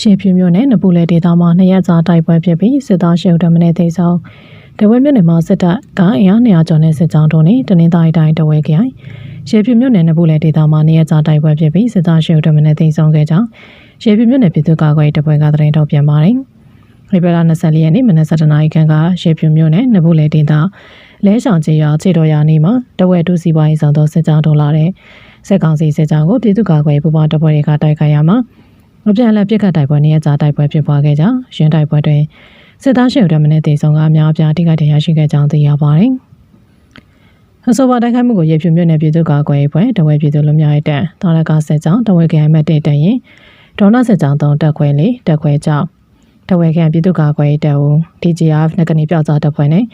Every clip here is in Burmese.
ရှေဖြူမြို့နယ်နပူလေဒေသမှာနှစ်ရက်ကြာတိုက်ပွဲဖြစ်ပြီးစစ်သားရှုပ်တမနဲ့သိဆုံးတဝဲမြို့နယ်မှာစစ်တပ်ကအင်အား200ကျော်နဲ့စစ်ကြောင်းတို့နဲ့တနင်္သာရီတိုင်းတဝဲခိုင်ရှေဖြူမြို့နယ်နပူလေဒေသမှာနှစ်ရက်ကြာတိုက်ပွဲဖြစ်ပြီးစစ်သားရှုပ်တမနဲ့သိဆုံးခဲ့ကြောင်းရှေဖြူမြို့နယ်ပြည်သူ့ကာကွယ်ရေးတပ်ဖွဲ့ကသတင်းထုတ်ပြန်ပါတယ်။ဖေဖော်ဝါရီ24ရက်နေ့မနက်7:00နာရီခန့်ကရှေဖြူမြို့နယ်နဘူးလေဒေသလဲဆောင်ကြီးရွာခြေတော်ရာနေမှာတဝဲတူစီပွားရေးဆောင်သောစစ်ကြောင်းထုတ်လာတဲ့စစ်ကောင်စီစစ်ကြောင်းကိုပြည်သူ့ကာကွယ်ရေးပူးပေါင်းတပ်ဖွဲ့တွေကတိုက်ခိုက်ရမှာ အပြန်အလှန်ပြစ်ခတ်တိုက်ပွဲနေရကြတိုက်ပွဲဖြစ်ပွားခဲ့ကြောင်းရင်းတိုက်ပွဲတွင်စစ်သားရှေ့တော်မနဲ့တေဆောင်ကအများအပြားထိခိုက်ဒဏ်ရာရှိခဲ့ကြောင်းသိရပါတယ်။အဆိုပါတိုက်ခိုက်မှုကိုရေဖြူမြို့နယ်ပြည်သူ့ကာကွယ်ရေးဖွဲ့တဝဲပြည်သူလူမျိုးရေးတပ်တာရကစစ်ကြောင်းတဝဲခရိုင်မတ်တေတရင်ဒေါနာစစ်ကြောင်း3တက်ခွဲလေးတက်ခွဲကြောင်းတဝဲခရိုင်ပြည်သူ့ကာကွယ်ရေးတပ်ဦး DGF နကနေပြောက်ကြားတပ်ဖွဲ့နဲ့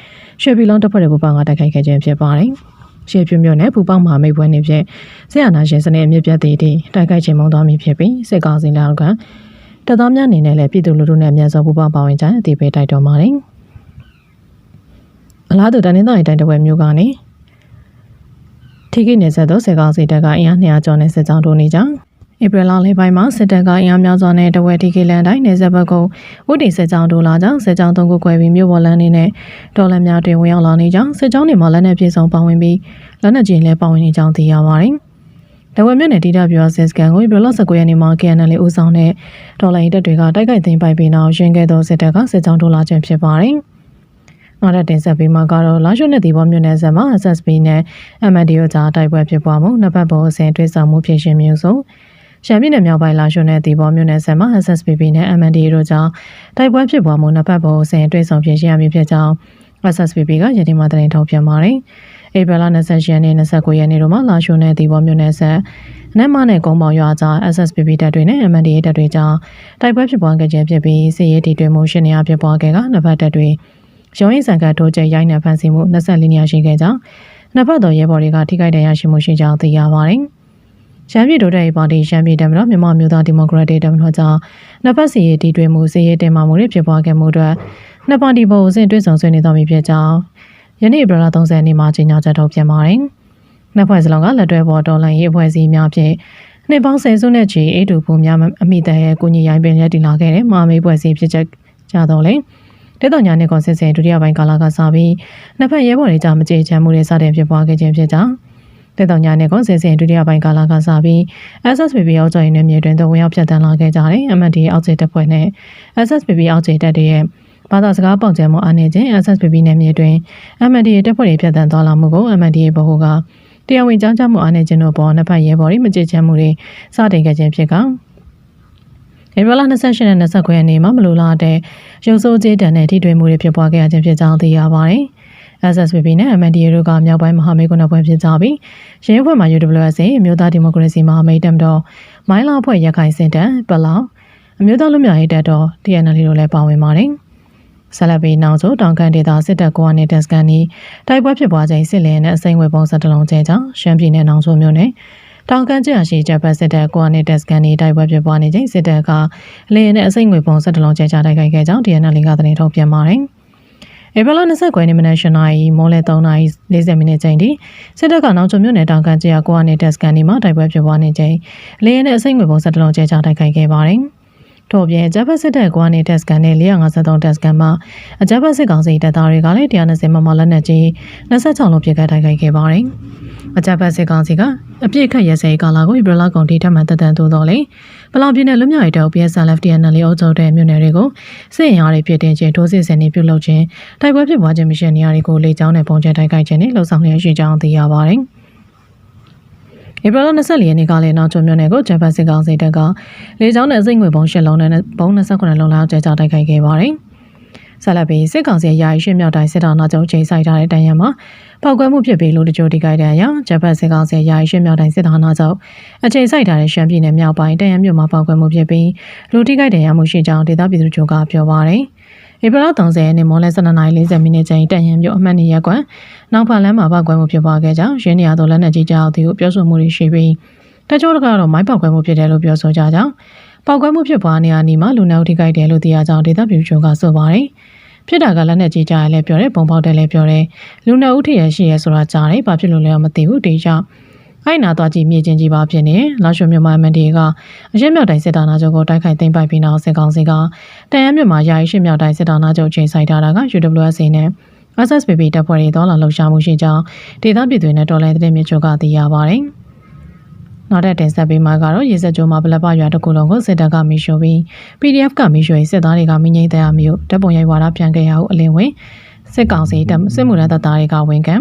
ရွှေပြည်လုံးတပ်ဖွဲ့တွေပူးပေါင်းကတိုက်ခိုက်ခဲ့ခြင်းဖြစ်ပါတယ်။ ရှေ့ပြမြို့နယ်ပူပေါင်းမဟာမိတ်ပွဲနေဖြင့်ဆရာနာရှင်စနေအမြင့်ပြတ်သေးသည့်တိုက်ခိုက်ခြင်းမုံသွားမည်ဖြစ်ပြီးစစ်ကောင်စီလက်အောက်ကတပ်သားများအနေနဲ့လည်းပြည်သူလူထုနဲ့အမြန်ဆုံးပူပေါင်းပါဝင်ကြအသိပေးတိုက်တော်ပါတယ်။အလားတူတနင်္သာရီတိုင်းတဝဲမြို့ကနေထိခိနေဆက်သောစစ်ကောင်စီတပ်ကအင်အား200ကျော်နဲ့စစ်ကြောင်းတိုးနေကြောင်း ဧပြီလလေးပိုင်းမှာစစ်တပ်ကအင်အားများစွာနဲ့တဝဲတီကေလန်တိုင်းနေဆက်ဘက်ကိုဥတီစစ်ကြောင်းတိုးလာကြောင်းစစ်ကြောင်းသုံးခုကွဲပြီးမြို့ပေါ်လမ်းနေနဲ့ဒေါ်လာများတွင်ဝင်ရောက်လာနေကြောင်းစစ်ကြောင်းတွေမှာလက်နက်ပြေဆုံးပါဝင်ပြီးလက်နက်ကြီးလည်းပါဝင်နေကြောင်းသိရပါတယ်။တဝဲမြို့နယ်ဒေတာပြောစစ်စကန်ကိုဧပြီလ19ရက်နေ့မှာ KNL ဦးဆောင်တဲ့ဒေါ်လာရင်တပ်တွေကတိုက်ခိုက်သိမ်းပိုက်ပြီးနောက်ရင်းခဲ့သောစစ်တပ်ကစစ်ကြောင်းတိုးလာခြင်းဖြစ်ပါတယ်။နောက်တဲ့တင်ဆက်ပြီးမှကတော့လာရှုနဲ့ဒီဘောမြို့နယ်ဆက်မှာ SSB နဲ့ MNDO ကြားတိုက်ပွဲဖြစ်ပွားမှုနှစ်ဖက်ပေါ်အစဉ်တွေ့ဆုံမှုဖြစ်ရှင်မျိုးစုံ ရှမ်းပြည်နယ်မြောက်ပိုင်းလာရှုနဲ့ဒီဘောမြို့နယ်ဆက်မှာ SSPP နဲ့ MNDO တို့ကြားတိုက်ပွဲဖြစ်ပွားမှုနှစ်ဖက်ပေါ်အစဉ်တွေ့ဆုံဖြစ်ရှင်ရမည်ဖြစ်ကြောင်း SSPP ကယနေ့မှသတင်းထုတ်ပြန်ပါတယ်။ဧပြီလ28ရက်နေ့29ရက်နေ့တို့မှာလာရှုနဲ့ဒီဘောမြို့နယ်ဆက်နက်မနဲ့ကုန်းပေါင်ရွာကြား SSPP တပ်တွေနဲ့ MNDA တပ်တွေကြားတိုက်ပွဲဖြစ်ပွားခဲ့ခြင်းဖြစ်ပြီးစစ်ရေးတည်တွင်မှုရှင်းနေရဖြစ်ပွားခဲ့ကနှစ်ဖက်တပ်တွေရုံးရင်ဆန်ကထိုးကျရိုင်းနယ်ဖန်ဆီးမှု24နေရာရှိခဲ့ကြောင်းနှစ်ဖက်တော်ရဲဘော်တွေကထိခိုက်ဒဏ်ရာရှိမှုရှိကြောင်းသိရပါတယ်။ ရှမ်းပြည်ဒိုတဲ့ပါတီရှမ်းပြည်တပ်မတော်မြန်မာမျိုးသားဒီမိုကရက်တစ်တပ်မတော်ကြောင့်နှစ်ဖက်စီရေးတည်တွင်မှုစစ်ရေးတင်မာမှုတွေဖြစ်ပွားခဲ့မှုအတွက်နှစ်ပါတီပေါ်အစဉ်တွဲဆောင်ဆွေးနွေးတော်မူဖြစ်ကြောင်းယနေ့ဧပြီလ30ရက်နေ့မှာကြေညာချက်ထုတ်ပြန်ပါတယ်။နှစ်ဖွဲ့စလုံးကလက်တွဲပေါ်တော်လှန်ရေးအဖွဲ့အစည်းများဖြင့်နှစ်ပေါင်းဆယ်စုနှစ်ချီအေးတူဖို့များအမိတရဲ့ကိုညီရိုင်းပင်ရက်တည်လာခဲ့တဲ့မာမေးဖွဲ့စည်းဖြစ်ချက်ကြတော့လေတေတော်ညာနဲ့ကွန်ဆစ်စင်ဒုတိယပိုင်းကာလကစပြီးနှစ်ဖက်ရဲဘော်တွေကြားမကြေချမ်းမှုတွေစတင်ဖြစ်ပွားခဲ့ခြင်းဖြစ်ကြောင်း တေတော်ညာနဲ့ကွန်ဆစ်စင်ဒုတိယပိုင်းကာလကစပြီး SSPP အောက်ကျရင်နဲ့မြေတွင်သဝင်ရောက်ဖြတ်တန်းလာခဲ့ကြတယ် MND အောက်ကျတပ်ဖွဲ့နဲ့ SSPP အောက်ကျတပ်တွေရဲ့ဘာသာစကားပေါက်ကျဲမှုအားနည်းခြင်း SSPP နဲ့မြေတွင် MND တပ်ဖွဲ့တွေဖြတ်တန်းသွားလာမှုကို MND ဗဟိုကတရားဝင်ကြောင်းကြမှုအားနည်းခြင်းတို့ပေါ်နှစ်ဖက်ရဲဘော်တွေမကြေချမ်းမှုတွေစတင်ခဲ့ခြင်းဖြစ်ကဧပြီလ28နဲ့29ရက်နေ့မှာမလိုလားတဲ့ရုပ်ဆိုးကြေးတန်တဲ့ထိတွေ့မှုတွေဖြစ်ပွားခဲ့ရခြင်းဖြစ်ကြောင်းသိရပါတယ်။ SSPP နဲ့ MNDA တို့ကမြောက်ပိုင်းမဟာမိတ်ကုဏပွဲဖြစ်ကြပြီးရင်းဖွဲ့မှာ UWS အမျိုးသားဒီမိုကရေစီမဟာမိတ်တပ်တော်မိုင်းလာဖွဲ့ရခိုင်စင်တန်ပလောင်အမျိုးသားလူမျိုးရေးတပ်တော် TNL တို့လည်းပါဝင်ပါတယ်။ဆလဘီနောင်ဆိုတောင်ကန်ဒေသစစ်တပ်ကွာနဲ့တက်စကန်နီတိုက်ပွဲဖြစ်ပွားချိန်စစ်လင်းနဲ့အစိမ်းဝဲပုံစံတလုံးကျဲကြောင့်ရှမ်းပြည်နယ်နောင်ဆိုမြို့နယ်တောင်ကမ်းကျရှိဂျပန်စစ်တပ်ကွာနဲ့တက်စကန်နီတိုက်ပွဲဖြစ်ပွားနေချိန်စစ်တပ်ကလေယာဉ်နဲ့အစိမ်းငွေပုံစံတလုံးကျဲချတိုက်ခိုက်ခဲ့ကြောင်း DNL ကသတင်းထုတ်ပြန်ပါတယ်။ ဧပြီလ29ရက်နေ့မနက်၈နာရီမိုးလယ်3နာရီ40မိနစ်ချိန်ထိစစ်တပ်ကနောက်ချုံမြို့နယ်တောင်ကမ်းကျကွာနဲ့တက်စကန်နီမှာတိုက်ပွဲဖြစ်ပွားနေချိန်လေယာဉ်နဲ့အစိမ်းငွေပုံစံတလုံးကျဲချတိုက်ခိုက်ခဲ့ပါတယ်။ထို့ပြင်အကြပ်ဖက်စစ်တပ်ကွာနေတက်စကန်နဲ့453တက်စကန်မှာအကြပ်ဖက်စစ်ကောင်စီတပ်သားတွေကလည်း120မမလက်နက်ကြီး26လုံးပြစ်ခတ်တိုက်ခိုက်ခဲ့ပါတယ်။ အကြပ်ဖက်စစ်ကောင်စီကအပြစ်ခတ်ရဲစဲကာလာကိုဧပြီလကုန်ထိထပ်မံတက်တန်သို့တော်လေပလောင်ပြည်နယ်လူမျိုးရေးတောက် PSLF TNL အုပ်ချုပ်တဲ့မြို့နယ်တွေကိုစစ်ရင်အားတွေဖြစ်တင်ခြင်းထိုးစစ်ဆင်နေပြုလုပ်ခြင်းတိုက်ပွဲဖြစ်ပွားခြင်းမရှိနေရာတွေကိုလေကြောင်းနဲ့ပုံကျဲတိုက်ခိုက်ခြင်းနဲ့လှုံ့ဆော်လျက်ရှိကြောင်းသိရပါတယ်။ဧပြီလ24ရက်နေ့ကလည်းနောက်ချုံမြို့နယ်ကိုဂျပန်စစ်ကောင်စီတပ်ကလေကြောင်းနဲ့အစိမ့်ငွေပုံရှစ်လုံးနဲ့ဘုံ29လုံးလောက်ကျဲချတိုက်ခိုက်ခဲ့ပါတယ်။ ဆက်လက်ပြီးစစ်ကောင်စီရာရှိမြောက်တိုင်းစစ်တောင်နောက်ကျုံချိန်ဆိုင်ထားတဲ့တန်ရံမှာပောက်ကွဲမှုဖြစ်ပြီးလူတချို့တိကြိုက်တဲ့အရာဂျပန်စစ်ကောင်စီရာရှိမြောက်တိုင်းစစ်တောင်နောက်ကျုံအချိန်ဆိုင်ထားတဲ့ရှမ်းပြည်နယ်မြောက်ပိုင်းတန်ရံမြို့မှာပောက်ကွဲမှုဖြစ်ပြီးလူတိကြိုက်တဲ့အမှုရှိကြောင်းဒေသပြည်သူတို့ကပြောပါတယ်။ဧပြီလ30ရက်နေ့မိုးလယ်12:40မိနစ်ချိန်တန်ရင်မြို့အမှတ်နေရက်ကွယ်နောက်ဖက်လမ်းမှာပောက်ကွဲမှုဖြစ်ပွားခဲ့ကြောင်းရင်းနေရသောလက်နက်ကြီးကြောက်သည်ဟုပြောဆိုမှုတွေရှိပြီးတချို့ကတော့မိုင်းပောက်ကွဲမှုဖြစ်တယ်လို့ပြောဆိုကြကြောင်းပောက်ကွဲမှုဖြစ်ပွားနေရာနီမှာလူနှောက်ထိခိုက်တယ်လို့သိရကြောင်းဒေသပြည်ချုပ်ကဆိုပါတယ် ဖြစ်တာကလက်နဲ့ကြီးကြရလဲပြောတယ်ပုံပေါက်တယ်လဲပြောတယ်လူနှောက်ထိရရှိရဲဆိုတာကြားတယ်ဘာဖြစ်လို့လဲမသိဘူးတေချာအိုင်နာသွားကြည့်မြေချင်းကြီးပါဖြစ်နေလာရှုမြန်မာမန်ဒီကအရှင်းမြောက်တိုင်းစစ်တာနာချုပ်ကိုတိုက်ခိုက်သိမ်းပိုက်ပြီးနောက်စစ်ကောင်စီကတန်ရမြန်မာယာယီရှင်းမြောက်တိုင်းစစ်တာနာချုပ်ချိန်ဆိုင်ထားတာက UWSA နဲ့ SSPP တပ်ဖွဲ့တွေတော်လာလှုပ်ရှားမှုရှိကြောင်းဒေသပြည်သူတွေနဲ့တော်လိုင်းတဲ့မြေချုပ်ကသိရပါတယ်။ နောက်တဲ့တင်ဆက်ပေးမှာကတော့ရေစက်ကြိုမှာဗလက်ပရွာတစ်ခုလုံးကိုစစ်တပ်ကမီးရှို့ပြီး PDF ကမီးရှို့ရေးစစ်သားတွေကမင်းငိမ့်တဲ့အမျိုးတပ်ပုံရိုက်ဝါဒပြန်ခဲ့ရဟုအလင်းဝင်စစ်ကောင်စီတပ်စစ်မှုထမ်းတပ်သားတွေကဝန်ခံ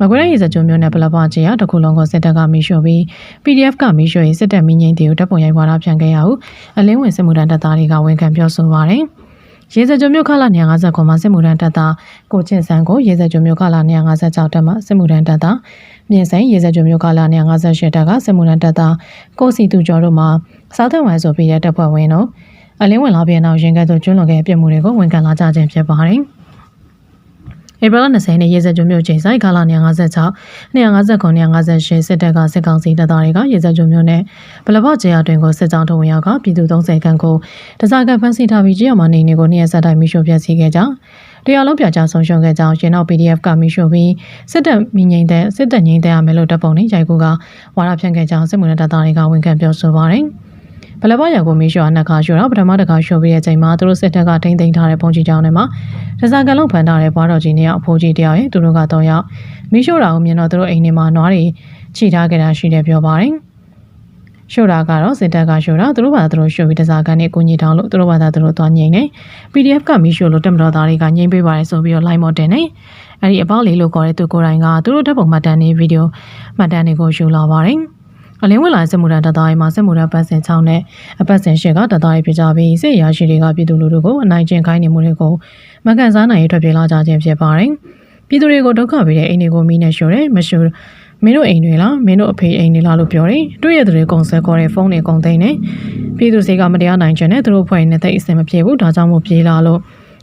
မကွေးရေစက်ကြိုမျိုးနဲ့ဗလက်ပချေရတစ်ခုလုံးကိုစစ်တပ်ကမီးရှို့ပြီး PDF ကမီးရှို့ရေးစစ်တပ်မင်းငိမ့်တဲ့တပ်ပုံရိုက်ဝါဒပြန်ခဲ့ရဟုအလင်းဝင်စစ်မှုထမ်းတပ်သားတွေကဝန်ခံပြောဆိုပါတယ်။ ရေစကြိုမြို့ခလာ250ခွန်မှာစစ်မှုထမ်းတပ်သားကိုချင်းစန်းကိုရေစကြိုမြို့ခလာ256တပ်မှစစ်မှုထမ်းတပ်သားမြင့်ဆိုင်ရေစကြိုမြို့ခလာ258တပ်ကစစ်မှုထမ်းတပ်သားကိုစီတူကျော်တို့မှစားသက်ဝိုင်းဆိုပြီးတဲ့တပ်ဖွဲ့ဝင်တို့အလင်းဝင်လာပြန်အောင်ရင်ကဲ့သို့ကျွလွန်ခဲ့ပြစ်မှုတွေကိုဝန်ခံလာကြခြင်းဖြစ်ပါတယ်။ ဧပြီလ20ရက်ရေစကြိုမြို့ချိန်ဆိုင်ခလာ256 259 258စစ်တပ်ကစစ်ကောင်စီတပ်သားတွေကရေစကြိုမြို့နဲ့ဗလဘော့ကျေးရွာတွင်ကိုစစ်ကြောင်းထုတ်ဝင်ရောက်ကပြည်သူ30ခန့်ကိုတစားကန်ဖမ်းဆီးထားပြီးကျေးရွာမှာနေနေကိုနေရဆက်တိုင်းမိရှို့ဖျက်ဆီးခဲ့ကြောင်းတရားလုံးပြကြဆုံးရှုံးခဲ့ကြောင်းရင်နောက် PDF ကမိရှို့ပြီးစစ်တပ်မိငိမ့်တဲ့စစ်တပ်ငိမ့်တဲ့ရမယ်လို့တပ်ပုံနဲ့ရိုက်ကူကဝါရဖြန့်ခဲ့ကြောင်းစစ်မှုထမ်းတပ်သားတွေကဝန်ခံပြောဆိုပါတယ်။ ဘလဘရကိုမီးရှို့အနှစ်ခါရှို့တော့ပထမတစ်ခါရှို့ပြီးတဲ့အချိန်မှာသူတို့စစ်တပ်ကထိမ့်သိမ်းထားတဲ့ပုံကြီးကြောင်းထဲမှာတစားကန်လုံးဖန်ထားတဲ့ဘွားတော်ကြီးနဲ့အဖိုးကြီးတယောက်ရဲ့သူတို့က၃ယောက်မီးရှို့တာကိုမြင်တော့သူတို့အိမ်ထဲမှာနွားတွေခြိထားကြတာရှိတယ်ပြောပါတယ်။ရှို့တာကတော့စစ်တပ်ကရှို့တာသူတို့ဘာသာသူတို့ရှို့ပြီးတစားကန်နဲ့ကိုကြီးတောင်းလို့သူတို့ဘာသာသူတို့သွားငိမ့်နေ PDF ကမီးရှို့လို့တက်မတော်သားတွေကငိမ့်ပေးပါတယ်ဆိုပြီးတော့ line မော်တင်နေအဲ့ဒီအပေါက်လေးလို့ခေါ်တဲ့သူကိုယ်တိုင်ကသူတို့တပ်ပုံမှတ်တမ်းနေဗီဒီယိုမှတ်တမ်းတွေကိုယူလာပါတယ် အလင်းဝင်လာစစ်မှုထမ်းတပ်သားတွေမှာစစ်မှုထမ်းပတ်စင်6နဲ့အပတ်စင်8ကတပ်သားတွေဖြစ်ကြပြီးစစ်ရာရှိတွေကပြည်သူလူထုကိုအနိုင်ကျင့်ခိုင်းနေမှုတွေကိုမကန်စားနိုင်ရထွက်ပြေးလာကြခြင်းဖြစ်ပါတယ်။ပြည်သူတွေကိုဒုက္ခပေးတဲ့အိမ်တွေကိုမီးနဲ့ရှို့တယ်မရှို့မင်းတို့အိမ်တွေလားမင်းတို့အဖေအိမ်တွေလားလို့ပြောတယ်။တွေ့ရတဲ့ကုံဆက်ခေါ်တဲ့ဖုန်းတွေကုံသိမ်းတယ်။ပြည်သူစီကမတရားနိုင်ခြင်းနဲ့သူတို့ဖွဲ့နေတဲ့တိတ်အစင်မပြေဘူးဒါကြောင့်မို့ပြေးလာလို့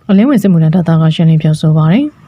အလင်းဝင်စစ်မှုထမ်းတပ်သားကရှင်းလင်းပြောဆိုပါတယ်။